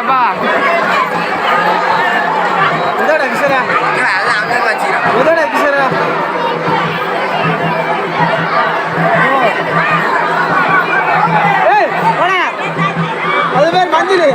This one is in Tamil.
விசாராப்பா உதோட விசாரா உதோட விசாரா அது பேர் மஞ்சள்.